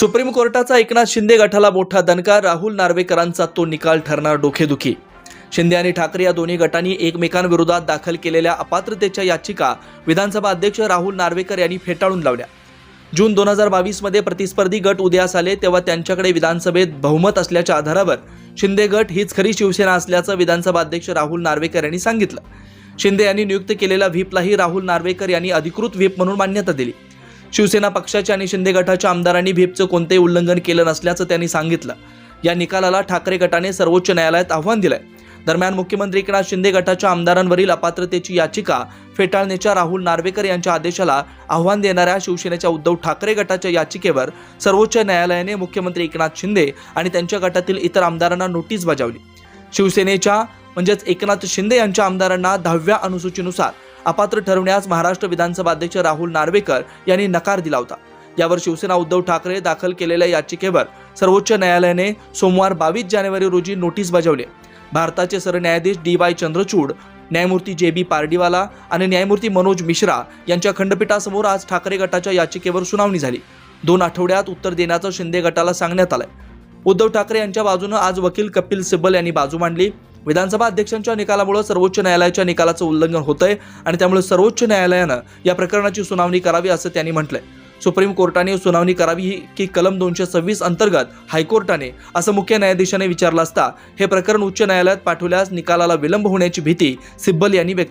Supreme कोर्टाचा एकनाथ शिंदे गटाला मोठा दणका राहुल नार्वेकरांचा तो निकाल ठरणार डोकेदुखी. शिंदे आणि ठाकरे या दोन्ही गटांनी एकमेकांविरोधात दाखल केलेल्या अपात्रतेच्या याचिका विधानसभा अध्यक्ष राहुल नार्वेकर यांनी फेटाळून लावल्या. जून दोन हजार बावीसमध्ये प्रतिस्पर्धी गट उदयास आले तेव्हा त्यांच्याकडे विधानसभेत बहुमत असल्याच्या आधारावर शिंदे गट हीच खरी शिवसेना असल्याचं विधानसभा अध्यक्ष राहुल नार्वेकर यांनी सांगितलं. शिंदे यांनी नियुक्त केलेल्या व्हीपलाही राहुल नार्वेकर यांनी अधिकृत व्हीप म्हणून मान्यता दिली. शिवसेना पक्षाच्या आणि शिंदे गटाच्या आमदारांनी व्हीपचं कोणतेही उल्लंघन केलं नसल्याचं त्यांनी सांगितलं. या निकालाला ठाकरे गटाने सर्वोच्च न्यायालयात आव्हान दिलंय. दरम्यान मुख्यमंत्री एकनाथ शिंदे गटाच्या आमदारांवरील अपात्रतेची याचिका फेटाळण्याच्या राहुल नार्वेकर यांच्या आदेशाला आव्हान देणाऱ्या शिवसेनेच्या उद्धव ठाकरे गटाच्या याचिकेवर सर्वोच्च न्यायालयाने मुख्यमंत्री एकनाथ शिंदे आणि त्यांच्या गटातील इतर आमदारांना नोटीस बजावली. शिवसेनेच्या म्हणजेच एकनाथ शिंदे यांच्या आमदारांना दहाव्या अनुसूचीनुसार अपात्र ठरवण्यास महाराष्ट्र विधानसभा अध्यक्ष राहुल नार्वेकर यांनी नकार दिला होता. यावर शिवसेना उद्धव ठाकरे दाखल केलेल्या याचिकेवर सर्वोच्च न्यायालयाने सोमवार बावीस जानेवारी रोजी नोटीस बजावली. भारताचे सरन्यायाधीश डी वाय चंद्रचूड न्यायमूर्ती जे बी पारडीवाला आणि न्यायमूर्ती मनोज मिश्रा यांच्या खंडपीठासमोर आज ठाकरे गटाच्या याचिकेवर सुनावणी झाली. दोन आठवड्यात उत्तर देण्याचं शिंदे गटाला सांगण्यात आलंय. उद्धव ठाकरे यांच्या बाजूनं आज वकील कपिल सिब्बल यांनी बाजू मांडली. विधानसभा अध्यक्षांच्या निकालामुळे सर्वोच्च न्यायालयाच्या निकालाचं उल्लंघन होतंय आणि त्यामुळे सर्वोच्च न्यायालयानं या प्रकरणाची सुनावणी करावी असं त्यांनी म्हटलंय. सुप्रीम कोर्टाने सुनावणी करावी ही की कलम दोनशे सव्वीस अंतर्गत हायकोर्टाने असं मुख्य न्यायाधीशाने विचारलं असता हे प्रकरण उच्च न्यायालयात पाठवल्यास निकालाला विलंब होण्याची भीती सिब्बल यांनी व्यक्त